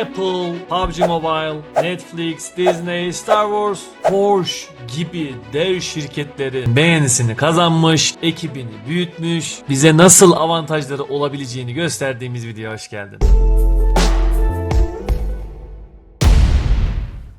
Apple, PUBG Mobile, Netflix, Disney, Star Wars, Porsche gibi dev şirketlerin beğenisini kazanmış, ekibini büyütmüş, bize nasıl avantajları olabileceğini gösterdiğimiz videoya hoş geldin.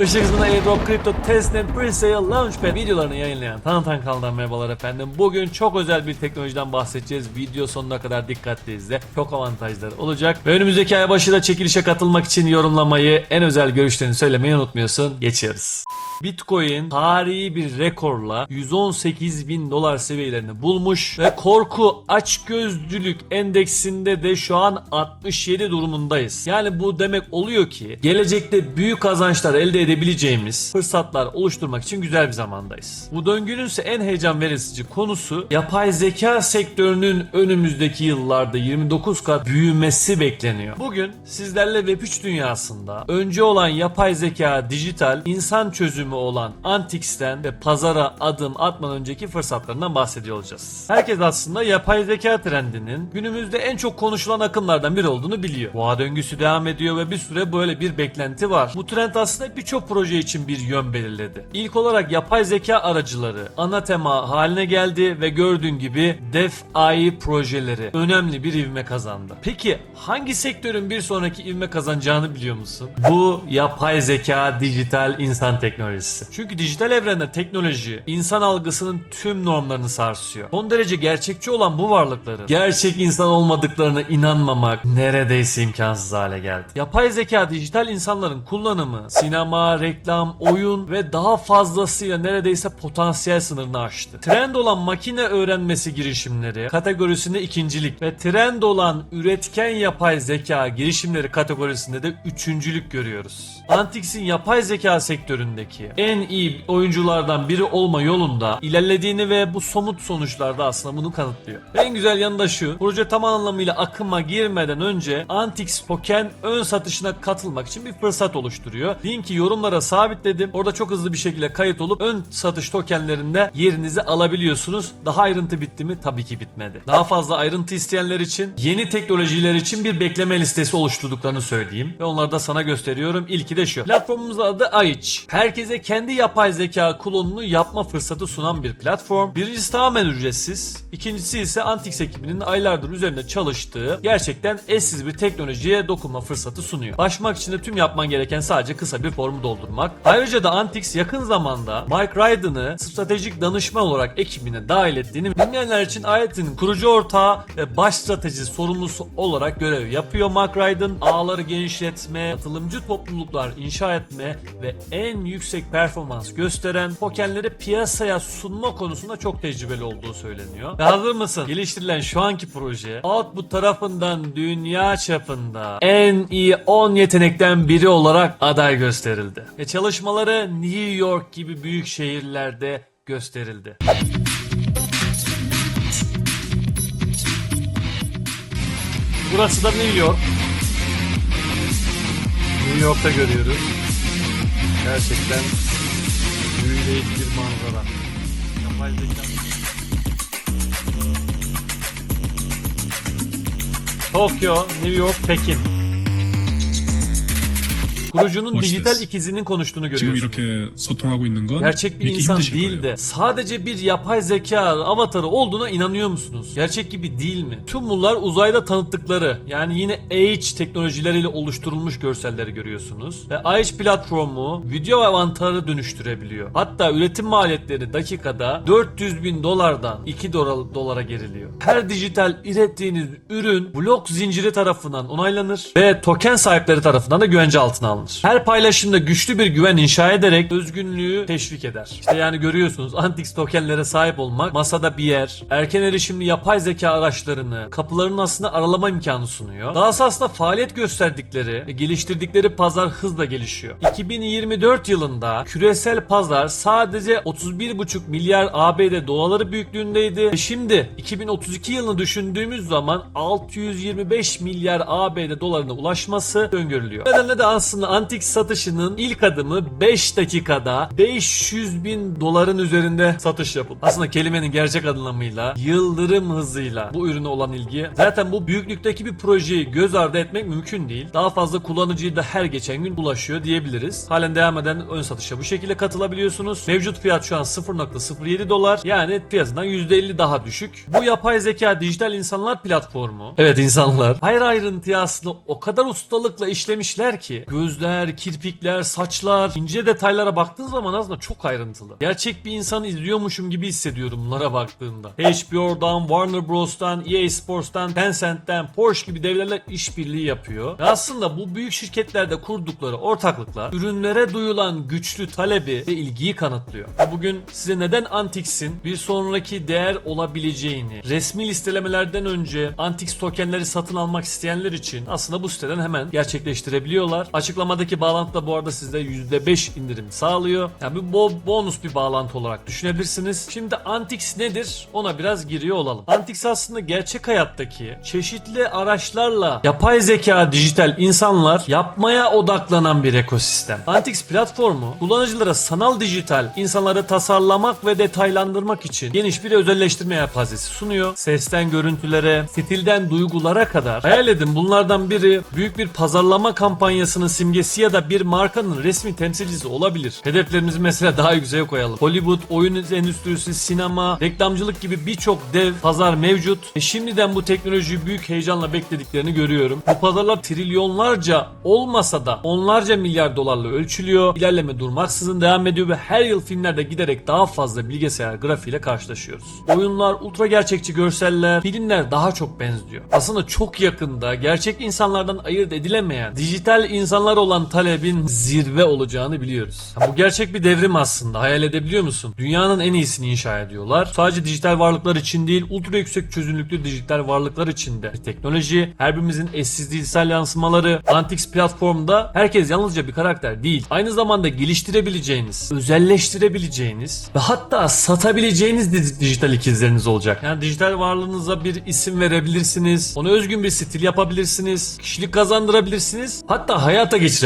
Işık hızına Airdrop, Crypto, Testnet, Presale, Launchpad videolarını yayınlayan Tanıtan kanaldan merhabalar efendim. Bugün çok özel bir teknolojiden bahsedeceğiz. Video sonuna kadar dikkatli izle. Çok avantajları olacak. Ve önümüzdeki ay başında çekilişe katılmak için yorumlamayı, en özel görüşlerini söylemeyi unutmuyorsun. Geçiyoruz. Bitcoin tarihi bir rekorla 118 bin dolar seviyelerini bulmuş ve korku açgözlülük endeksinde de şu an 67 durumundayız. Yani bu demek oluyor ki gelecekte büyük kazançlar elde edebileceğimiz fırsatlar oluşturmak için güzel bir zamandayız. Bu döngünün ise en heyecan verici konusu yapay zeka sektörünün önümüzdeki yıllarda 29 kat büyümesi bekleniyor. Bugün sizlerle Web3 dünyasında önce olan yapay zeka, dijital, insan çözümü olan Antix'ten ve pazara adım atmadan önceki fırsatlarından bahsediyor olacağız. Herkes aslında yapay zeka trendinin günümüzde en çok konuşulan akımlardan biri olduğunu biliyor. Boğa döngüsü devam ediyor ve bir süre böyle bir beklenti var. Bu trend aslında birçok proje için bir yön belirledi. İlk olarak yapay zeka aracıları ana tema haline geldi ve gördüğün gibi DeFi projeleri önemli bir ivme kazandı. Peki hangi sektörün bir sonraki ivme kazanacağını biliyor musun? Bu yapay zeka, dijital insan teknolojisi. Çünkü dijital evrende teknoloji insan algısının tüm normlarını sarsıyor. Son derece gerçekçi olan bu varlıkların gerçek insan olmadıklarına inanmamak neredeyse imkansız hale geldi. Yapay zeka dijital insanların kullanımı sinema, reklam, oyun ve daha fazlasıyla neredeyse potansiyel sınırını aştı. Trend olan makine öğrenmesi girişimleri kategorisinde ikincilik ve trend olan üretken yapay zeka girişimleri kategorisinde de üçüncülük görüyoruz. Antix'in yapay zeka sektöründeki en iyi oyunculardan biri olma yolunda ilerlediğini ve bu somut sonuçlarda aslında bunu kanıtlıyor. En güzel yanı da şu, proje tam anlamıyla akıma girmeden önce Antix token ön satışına katılmak için bir fırsat oluşturuyor. Linki yorumlara sabitledim. Orada çok hızlı bir şekilde kayıt olup ön satış tokenlerinde yerinizi alabiliyorsunuz. Daha ayrıntı bitti mi? Tabii ki bitmedi. Daha fazla ayrıntı isteyenler için yeni teknolojiler için bir bekleme listesi oluşturduklarını söyleyeyim. Ve onları da sana gösteriyorum. İlki de şu. Platformumuzun adı Aiç. Herkese kendi yapay zeka klonunu yapma fırsatı sunan bir platform. Birincisi tamamen ücretsiz. İkincisi ise Antix ekibinin aylardır üzerinde çalıştığı gerçekten eşsiz bir teknolojiye dokunma fırsatı sunuyor. Başlamak için de tüm yapman gereken sadece kısa bir formu doldurmak. Ayrıca da Antix yakın zamanda Mike Ryden'ı stratejik danışman olarak ekibine dahil ettiğini bilmeyenler için ayetin kurucu ortağı ve baş strateji sorumlusu olarak görev yapıyor Mike Ryden. Ağları genişletme, katılımcı topluluklar inşa etme ve en yüksek performans gösteren tokenleri piyasaya sunma konusunda çok tecrübeli olduğu söyleniyor. Ve hazır mısın? Geliştirilen şu anki proje Output tarafından dünya çapında en iyi 10 yetenekten biri olarak aday gösterildi. Ve çalışmaları New York gibi büyük şehirlerde gösterildi. Burası da New York. New York'ta görüyoruz. Gerçekten büyüleyici bir manzara. Yapay zeka. Tokyo, New York, Pekin. Kurucunun Hoş dijital geldin. ikizinin konuştuğunu 지금 görüyorsun. 이렇게 소통하고 있는 건 Gerçek bir 믿기 insan 힘드실 değil 거예요. de sadece bir yapay zeka avatarı olduğuna inanıyor musunuz? Gerçek gibi değil mi? Tüm bunlar uzayda tanıttıkları yani yine H teknolojileriyle oluşturulmuş görselleri görüyorsunuz. Ve H platformu video avatarı dönüştürebiliyor. Hatta üretim maliyetleri dakikada 400 bin dolardan 2 dolar, dolara geriliyor. Her dijital ürettiğiniz ürün blok zinciri tarafından onaylanır ve token sahipleri tarafından da güvence altına alınır. Her paylaşımda güçlü bir güven inşa ederek özgünlüğü teşvik eder. İşte yani görüyorsunuz Antix tokenlere sahip olmak masada bir yer, erken erişimli yapay zeka araçlarını kapılarının aslında aralama imkanı sunuyor. Dahası aslında faaliyet gösterdikleri geliştirdikleri pazar hızla gelişiyor. 2024 yılında küresel pazar sadece 31,5 milyar ABD doları büyüklüğündeydi. Ve şimdi 2032 yılını düşündüğümüz zaman 625 milyar ABD dolarına ulaşması öngörülüyor. Nedenle de aslında Antix satışının ilk adımı 5 dakikada 500 bin doların üzerinde satış yapıldı. Aslında kelimenin gerçek anlamıyla yıldırım hızıyla bu ürüne olan ilgi. Zaten bu büyüklükteki bir projeyi göz ardı etmek mümkün değil. Daha fazla kullanıcıyı da her geçen gün ulaşıyor diyebiliriz. Halen devam eden ön satışa bu şekilde katılabiliyorsunuz. Mevcut fiyat şu an 0.07 dolar. Yani piyasadan %50 daha düşük. Bu yapay zeka dijital insanlar platformu. Evet insanlar. Her ayrıntıya aslında o kadar ustalıkla işlemişler ki gözler, kirpikler, saçlar, ince detaylara baktığın zaman aslında çok ayrıntılı. Gerçek bir insanı izliyormuşum gibi hissediyorum bunlara baktığımda. HBO'dan, Warner Bros'tan, EA Sports'tan, Tencent'ten, Porsche gibi devlerle işbirliği yapıyor. Ve aslında bu büyük şirketlerde kurdukları ortaklıklar ürünlere duyulan güçlü talebi ve ilgiyi kanıtlıyor. Bugün size neden Antix'in bir sonraki değer olabileceğini, resmi listelemelerden önce Antix tokenleri satın almak isteyenler için aslında bu siteden hemen gerçekleştirebiliyorlar. Açıklamadaki bağlantı da bu arada size %5 indirim sağlıyor. Yani bir bo- bonus bir bağlantı olarak düşünebilirsiniz. Şimdi Antix nedir? Ona biraz giriyor olalım. Antix aslında gerçek hayattaki çeşitli araçlarla yapay zeka dijital insanlar yapmaya odaklanan bir ekosistem. Antix platformu kullanıcılara sanal dijital insanları tasarlamak ve detaylandırmak için geniş bir özelleştirme yapazesi sunuyor. Sesten görüntülere, stilden duygulara kadar. Hayal edin bunlardan biri büyük bir pazarlama kampanyasının simgesi ya da bir markanın resmi temsilcisi olabilir. Hedeflerimizi mesela daha yükseğe koyalım. Hollywood, oyun endüstrisi, sinema, reklamcılık gibi birçok dev pazar mevcut. E şimdiden bu teknolojiyi büyük heyecanla beklediklerini görüyorum. Bu pazarlar trilyonlarca olmasa da onlarca milyar dolarla ölçülüyor. İlerleme durmaksızın devam ediyor ve her yıl filmlerde giderek daha fazla bilgisayar grafiğiyle karşılaşıyoruz. Oyunlar, ultra gerçekçi görseller, filmler daha çok benziyor. Aslında çok yakında gerçek insanlardan ayırt edilemeyen dijital insanlar olan talebin zirve olacağını biliyoruz. Bu gerçek bir devrim aslında. Hayal edebiliyor musun? Dünyanın en iyisini inşa ediyorlar. Sadece dijital varlıklar için değil, ultra yüksek çözünürlüklü dijital varlıklar için de teknoloji. Her birimizin eşsiz dijital yansımaları. Antix platformda herkes yalnızca bir karakter değil. Aynı zamanda geliştirebileceğiniz, özelleştirebileceğiniz ve hatta satabileceğiniz di- dijital ikizleriniz olacak. Yani dijital varlığınıza bir isim verebilirsiniz. Ona özgün bir stil yapabilirsiniz. Kişilik kazandırabilirsiniz. Hatta hayata geçirebilirsiniz.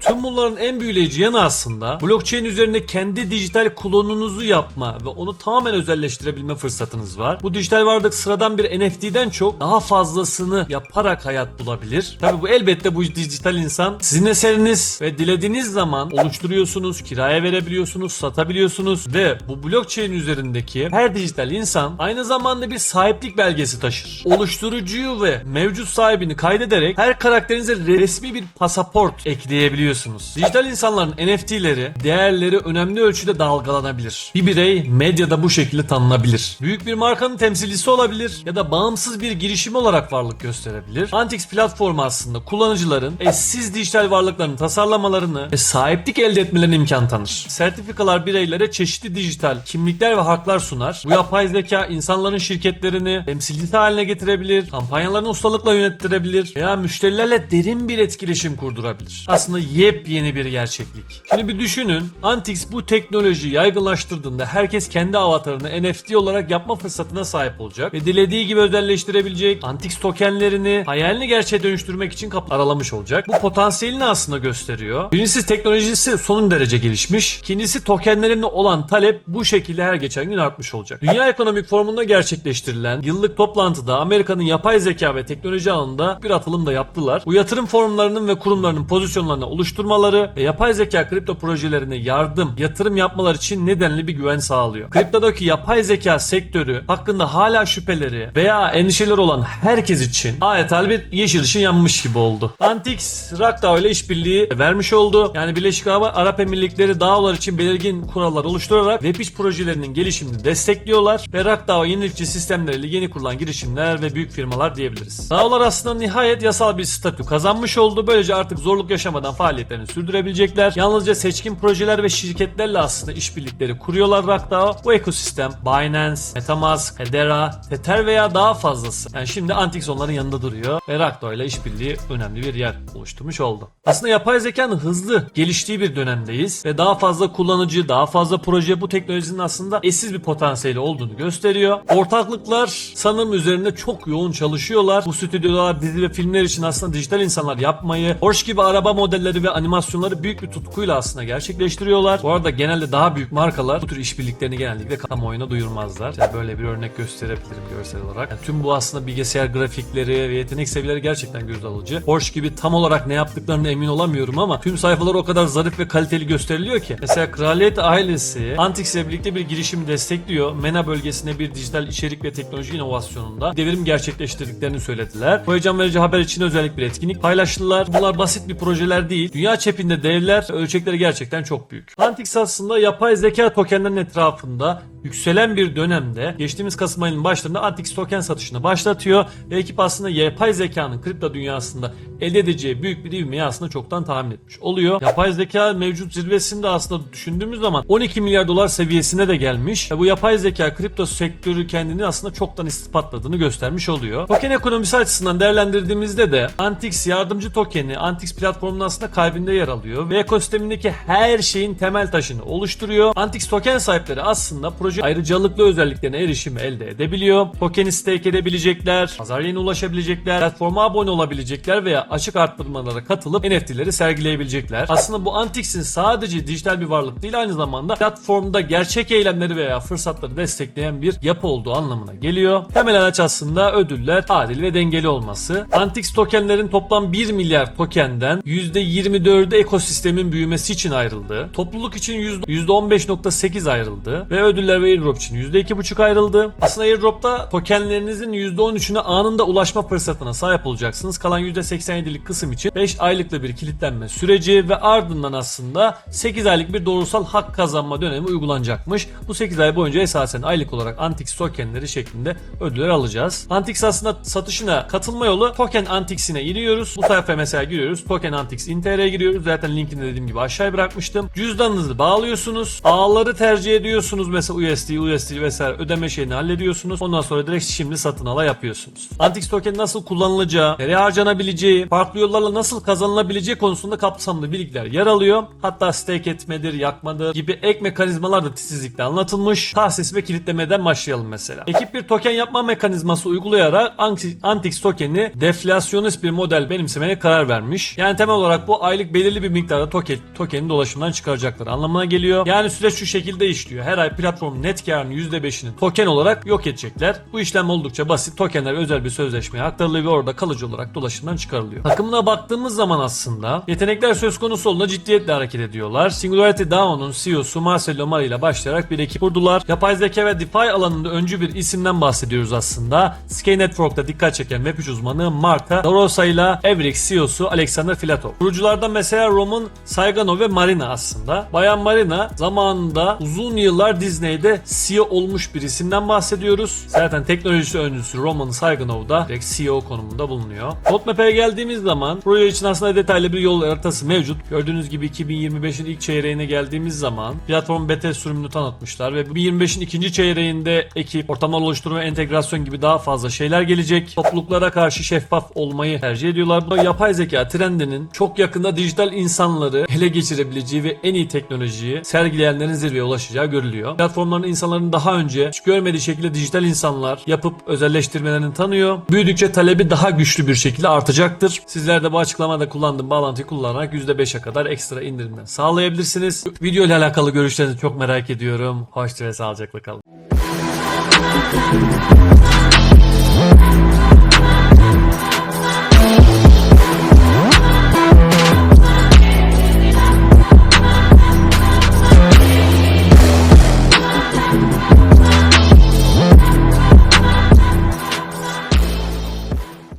Tüm bunların en büyüleyici yanı aslında blockchain üzerinde kendi dijital klonunuzu yapma ve onu tamamen özelleştirebilme fırsatınız var. Bu dijital varlık sıradan bir NFT'den çok daha fazlasını yaparak hayat bulabilir. Tabi bu elbette bu dijital insan sizin eseriniz ve dilediğiniz zaman oluşturuyorsunuz, kiraya verebiliyorsunuz, satabiliyorsunuz ve bu blockchain üzerindeki her dijital insan aynı zamanda bir sahiplik belgesi taşır. Oluşturucuyu ve mevcut sahibini kaydederek her karakterinize resmi bir pasaport ekleyebiliyorsunuz. Dijital insanların NFT'leri, değerleri önemli ölçüde dalgalanabilir. Bir birey medyada bu şekilde tanınabilir. Büyük bir markanın temsilcisi olabilir ya da bağımsız bir girişim olarak varlık gösterebilir. Antix platformu aslında kullanıcıların eşsiz dijital varlıklarını tasarlamalarını ve sahiplik elde etmelerine imkan tanır. Sertifikalar bireylere çeşitli dijital kimlikler ve haklar sunar. Bu yapay zeka insanların şirketlerini temsilcisi haline getirebilir, kampanyalarını ustalıkla yönettirebilir veya müşterilerle derin bir etkileşim kurdurabilir. Aslında yepyeni bir gerçeklik. Şimdi bir düşünün, Antix bu teknolojiyi yaygınlaştırdığında herkes kendi avatarını NFT olarak yapma fırsatına sahip olacak ve dilediği gibi özelleştirebilecek Antix tokenlerini hayalini gerçeğe dönüştürmek için kapı aralamış olacak. Bu potansiyelini aslında gösteriyor. Birincisi teknolojisi son derece gelişmiş. İkincisi tokenlerine olan talep bu şekilde her geçen gün artmış olacak. Dünya Ekonomik Forumu'nda gerçekleştirilen yıllık toplantıda Amerika'nın yapay zeka ve teknoloji alanında bir atılım da yaptılar. Bu yatırım forumlarının ve kurumlarının pozisyonlarını oluşturmaları ve yapay zeka kripto projelerine yardım, yatırım yapmaları için nedenli bir güven sağlıyor. Kriptodaki yapay zeka sektörü hakkında hala şüpheleri veya endişeleri olan herkes için adeta bir yeşil ışın yanmış gibi oldu. Antix, Rakdao ile işbirliği vermiş oldu. Yani Birleşik Arap, Emirlikleri dağlar için belirgin kurallar oluşturarak Web3 projelerinin gelişimini destekliyorlar ve Rakdao yenilikçi sistemleriyle yeni kurulan girişimler ve büyük firmalar diyebiliriz. Dağlar aslında nihayet yasal bir statü kazanmış oldu. Böylece artık zorluk yaşamadan faaliyetlerini sürdürebilecekler. Yalnızca seçkin projeler ve şirketlerle aslında işbirlikleri kuruyorlar Rakdao. Bu ekosistem Binance, Metamask, Hedera, Tether veya daha fazlası. Yani şimdi Antix onların yanında duruyor ve Rakdao ile işbirliği önemli bir yer oluşturmuş oldu. Aslında yapay zekanın hızlı geliştiği bir dönemdeyiz ve daha fazla kullanıcı, daha fazla proje bu teknolojinin aslında eşsiz bir potansiyeli olduğunu gösteriyor. Ortaklıklar sanırım üzerinde çok yoğun çalışıyorlar. Bu stüdyolar, dizi ve filmler için aslında dijital insanlar yapmayı, Porsche gibi araba modelleri ve animasyonları büyük bir tutkuyla aslında gerçekleştiriyorlar. Bu arada genelde daha büyük markalar bu tür işbirliklerini genellikle kamuoyuna duyurmazlar. Yani böyle bir örnek gösterebilirim görsel olarak. Yani tüm bu aslında bilgisayar grafikleri ve yetenek seviyeleri gerçekten göz alıcı. Porsche gibi tam olarak ne yaptıklarını emin olamıyorum ama tüm sayfalar o kadar zarif ve kaliteli gösteriliyor ki. Mesela Kraliyet ailesi Antix ile birlikte bir girişimi destekliyor. MENA bölgesinde bir dijital içerik ve teknoloji inovasyonunda devrim gerçekleştirdiklerini söylediler. Bu heyecan verici haber için özellikle bir etkinlik paylaştılar. Bunlar basit bir projeler değil. Dünya çapında devler ölçekleri gerçekten çok büyük. Antix aslında yapay zeka tokenlerin etrafında yükselen bir dönemde geçtiğimiz Kasım ayının başlarında Antix token satışını başlatıyor ve ekip aslında yapay zekanın kripto dünyasında elde edeceği büyük bir ivmeyi aslında çoktan tahmin etmiş oluyor. Yapay zeka mevcut zirvesinde aslında düşündüğümüz zaman 12 milyar dolar seviyesine de gelmiş bu yapay zeka kripto sektörü kendini aslında çoktan ispatladığını göstermiş oluyor. Token ekonomisi açısından değerlendirdiğimizde de Antix yardımcı tokeni Antix platformunun aslında kalbinde yer alıyor ve ekosistemindeki her şeyin temel taşını oluşturuyor. Antix token sahipleri aslında proje ayrıcalıklı özelliklerine erişimi elde edebiliyor. Tokeni stake edebilecekler, pazar yerine ulaşabilecekler, platforma abone olabilecekler veya açık arttırmalara katılıp NFT'leri sergileyebilecekler. Aslında bu Antix'in sadece dijital bir varlık değil aynı zamanda platformda gerçek eylemleri veya fırsatları destekleyen bir yapı olduğu anlamına geliyor. Temel amaç aslında ödüller adil ve dengeli olması. Antix tokenlerin toplam 1 milyar tokenden %24'ü ekosistemin büyümesi için ayrıldı. Topluluk için %15.8 ayrıldı ve ödüller ve airdrop için %2.5 ayrıldı. Aslında airdropta tokenlerinizin %13'üne anında ulaşma fırsatına sahip olacaksınız. Kalan %87'lik kısım için 5 aylıklı bir kilitlenme süreci ve ardından aslında 8 aylık bir doğrusal hak kazanma dönemi uygulanacakmış. Bu 8 ay boyunca esasen aylık olarak Antix tokenleri şeklinde ödüller alacağız. Antix aslında satışına katılma yolu token Antix'ine giriyoruz. Bu sayfaya mesela giriyoruz. Token Antix InTR'ye giriyoruz. Zaten linkini dediğim gibi aşağıya bırakmıştım. Cüzdanınızı bağlıyorsunuz. Ağları tercih ediyorsunuz. Mesela USD, USD vesaire ödeme şeyini hallediyorsunuz. Ondan sonra direkt şimdi satın ala yapıyorsunuz. Antix token nasıl kullanılacağı, nereye harcanabileceği, farklı yollarla nasıl kazanılabileceği konusunda kapsamlı bilgiler yer alıyor. Hatta stake etmedir, yakmadır gibi ek mekanizmalar da titizlikle anlatılmış. Tahsis ve kilitlemeden başlayalım mesela. Ekip bir token yapma mekanizması uygulayarak Antix tokeni deflasyonist bir model benimsemeye karar vermiş. Yani temel olarak bu aylık belirli bir miktarda token, tokeni dolaşımdan çıkaracaklar anlamına geliyor. Yani süreç şu şekilde işliyor. Her ay platform net karının %5'ini token olarak yok edecekler. Bu işlem oldukça basit. Tokenler özel bir sözleşmeye aktarılıyor ve orada kalıcı olarak dolaşımdan çıkarılıyor. Takımına baktığımız zaman aslında yetenekler söz konusu olduğunda ciddiyetle hareket ediyorlar. Singularity DAO'nun CEO'su Marcelo Mari ile başlayarak bir ekip kurdular. Yapay zeka ve DeFi alanında öncü bir isimden bahsediyoruz aslında. Sky Network'ta dikkat çeken Web3 uzmanı Marta Dorosa ile Evrik CEO'su Alexander Filatov. Kuruculardan mesela Roman Saiganov ve Marina aslında. Bayan Marina zamanında uzun yıllar Disney'de CEO olmuş bir isimden bahsediyoruz. Zaten teknolojisi öncüsü Roman Saiganov da direkt CEO konumunda bulunuyor. Roadmap'e geldiğimiz zaman proje için aslında detaylı bir yol haritası mevcut. Gördüğünüz gibi 2025'in ilk çeyreğine geldiğimiz zaman platform beta sürümünü tanıtmışlar ve 2025'in ikinci çeyreğinde ekip, ortamlar oluşturma, entegrasyon gibi daha fazla şeyler gelecek. Topluluklara karşı şeffaf olmayı tercih ediyorlar. Bu yapay zeka trendinin çok yakında dijital insanları ele geçirebileceği ve en iyi teknolojiyi sergileyenlerin zirveye ulaşacağı görülüyor. Platformların insanların daha önce hiç görmediği şekilde dijital insanlar yapıp özelleştirmelerini tanıyor. Büyüdükçe talebi daha güçlü bir şekilde artacaktır. Sizler de bu açıklamada kullandığım bağlantıyı kullanarak %5'e kadar ekstra indirimden sağlayabilirsiniz. Video ile alakalı görüşlerinizi çok merak ediyorum. Hoşça ve sağlıcakla kalın.